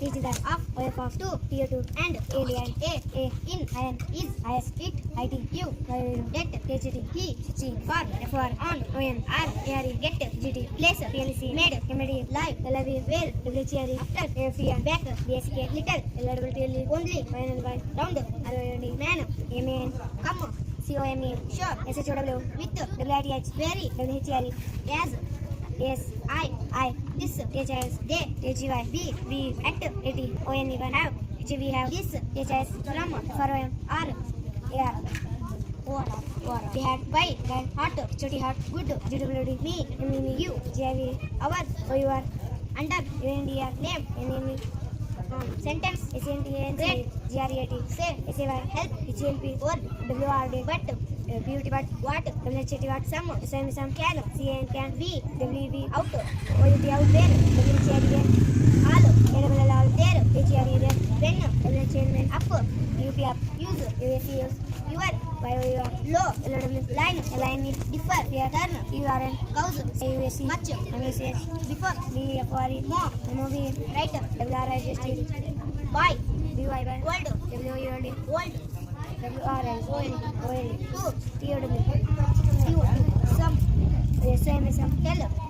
It is that of OF of 2 tier 2 and alien a A in iron is IS it IT get THT he C for for on ON get GT place PLC made MD live LIV where WHR after AFR back BSK little LWTL only final by round ROND man MAN come COME sure. SHOW with WITH very WHR as S I I. This HIS they HGY be V at 80 ONE one have which we have this HIS from for OM are AR or or they had by Then hot Choti Hot good GWD me MME you JIV our OUR under UNDR name NME um, sentence SNTN Great. GREAT sentence S N T N G R A T S A Y help H L P work W R D but beauty but what W H T what some some some can C N can we W B out O U T out where W H R A all A double all there H R A venom, enchantment apple, UPF user, UR, bio low, line, align it differ, return, URN, cause, much, before, more, writer, some, SMSM, hello.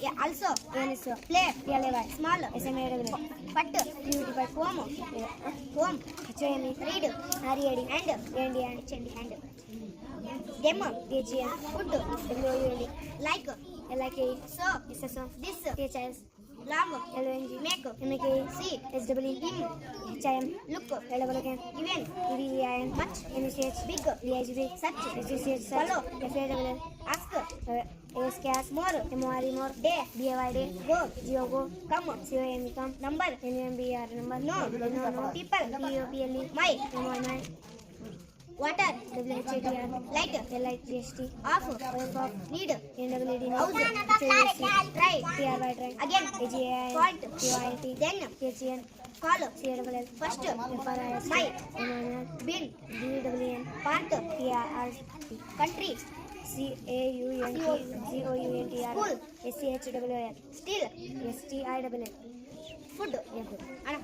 yeah, also ANSO uh, play. PLAY small. SMAWN but by home home HOME read READ and AND and hand. Them TGN food WOULD like. LIKE so SSO this THS long LONG make. MKE see SW him HIM look. LWKM even. EVEIN much. NCH big S case more M O R E more day B A Y day go G O go come C O M come number N M B R number no no no people P O P L my M O I my water WHATR light LIGHT off oil pop need NWD house right TRY try again AGI fault QIT then KCN call CRL first FRIS my bin DWN part PRT country C A U N T G O U N T R S C H W R steel S T I W L food ಅಣ್ಣ